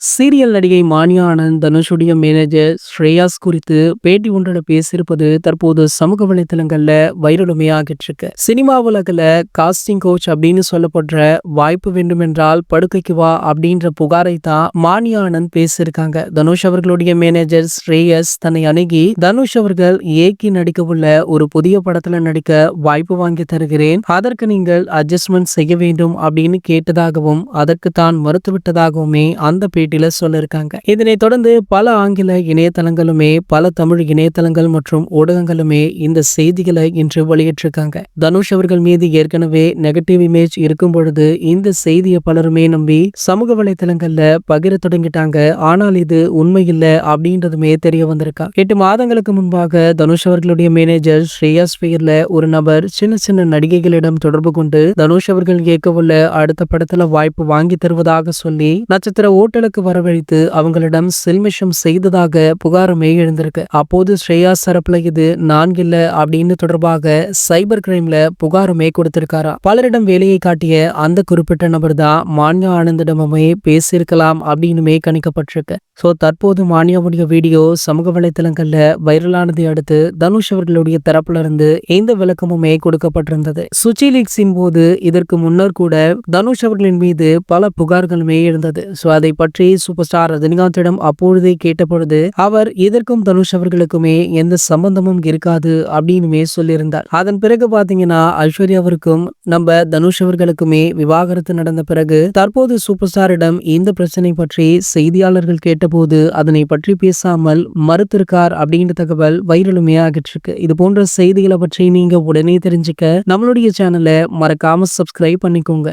Serial நடிகை மானியா ஆனந்த் தனுஷுடைய manager Shreyas குறித்து பேட்டி ஒன்றில் பேசியிருப்பது தற்போது சமூக வலைத்தளங்களில் வைரலுமே ஆகிட்டு இருக்கு சினிமா உலகில் காஸ்டிங் கோச் அப்படின்னு சொல்லப்படுற வாய்ப்பு வேண்டுமென்றால் படுக்கைக்கு வா அப்படின்ற புகாரை தான் மானியா ஆனந்த் பேசியிருக்காங்க. தனுஷ் அவர்களுடைய மேனேஜர் ஸ்ரேயஸ் தன்னை அணுகி தனுஷ் அவர்கள் ஏக்கி நடிக்க உள்ள ஒரு புதிய படத்தில் நடிக்க வாய்ப்பு வாங்கி தருகிறேன். அதற்கு நீங்கள் அட்ஜஸ்ட்மெண்ட் செய்ய வேண்டும் அப்படின்னு கேட்டதாகவும் அதற்கு தான் மறுத்துவிட்டதாகவுமே அந்த பேட்டியில சொல்லியிருக்காங்க இதனை தொடர்ந்து பல ஆங்கில இணையதளங்களுமே பல தமிழ் இணையதளங்கள் மற்றும் ஊடகங்களுமே இந்த செய்திகளை இன்று வெளியிட்டிருக்காங்க. தனுஷ் அவர்கள் மீது ஏற்கனவே நெகட்டிவ் இமேஜ் இருக்கும் பொழுது இந்த செய்தியை பலருமே நம்பி சமூக வலைத்தளங்கள்ல பகிர தொடங்கிட்டாங்க. ஆனால் இது உண்மை இல்ல அப்படின்றதுமே தெரிய வந்திருக்கா. எட்டு மாதங்களுக்கு முன்பாக தனுஷ் அவர்களுடைய மேனேஜர் ஸ்ரேயாஸ் பெயர்ல ஒரு நபர் சின்ன சின்ன நடிகைகளிடம் தொடர்பு கொண்டு தனுஷ் அவர்கள் இயக்கவுள்ள அடுத்த படத்துல வாய்ப்பு வாங்கி தருவதாக சொல்லி நட்சத்திர ஓட்டலுக்கு வரவழைத்து அவங்களிடம் செல்மிஷம் செய்ததாக புகாருமே எழுந்திருக்கு. அப்போது ஸ்ரேயா சரப்புல இது நான்கு இல்ல அப்படின்னு தொடர்பாக சைபர் கிரைம்ல புகாருமே கொடுத்திருக்காரா? பலரிடம் வேலையை காட்டிய அந்த குறிப்பிட்ட நபர் தான் மான்யா ஆனந்திடமே பேசியிருக்கலாம் அப்படின்னுமே கணிக்கப்பட்டிருக்கு. சோ தற்போது மானியாவுடைய வீடியோ சமூக வலைத்தளங்கள்ல வைரலானதை அடுத்து தனுஷ் அவர்களுடைய தரப்புல இருந்து எந்த விளக்கமுமே கொடுக்கப்பட்டிருந்தது. சுச்சி லீக்ஸின் போது இதற்கு முன்னர் கூட தனுஷ் அவர்களின் மீது பல புகார்களுமே இருந்தது சோ அதை பற்றி சூப்பர் ஸ்டார் ரஜினிகாந்திடம் அப்பொழுதே கேட்டபொழுது அவர் இதற்கும் தனுஷ் அவர்களுக்குமே எந்த சம்பந்தமும் இருக்காது அப்படின்னுமே சொல்லியிருந்தார். அதன் பிறகு பாத்தீங்கன்னா ஐஸ்வர்யா அவருக்கும் நம்ம தனுஷ் அவர்களுக்குமே விவாகரத்து நடந்த பிறகு தற்போது சூப்பர் ஸ்டாரிடம் இந்த பிரச்சனை பற்றி செய்தியாளர்கள் கேட்டபோது அதனை பற்றி பேசாமல் மறுத்திருக்கார் அப்படின்ற தகவல் வைரலுமே ஆகிட்டு இருக்கு இது போன்ற செய்திகளை பற்றி நீங்க உடனே தெரிஞ்சுக்க நம்மளுடைய சேனலை மறக்காம சப்ஸ்கிரைப் பண்ணிக்கோங்க.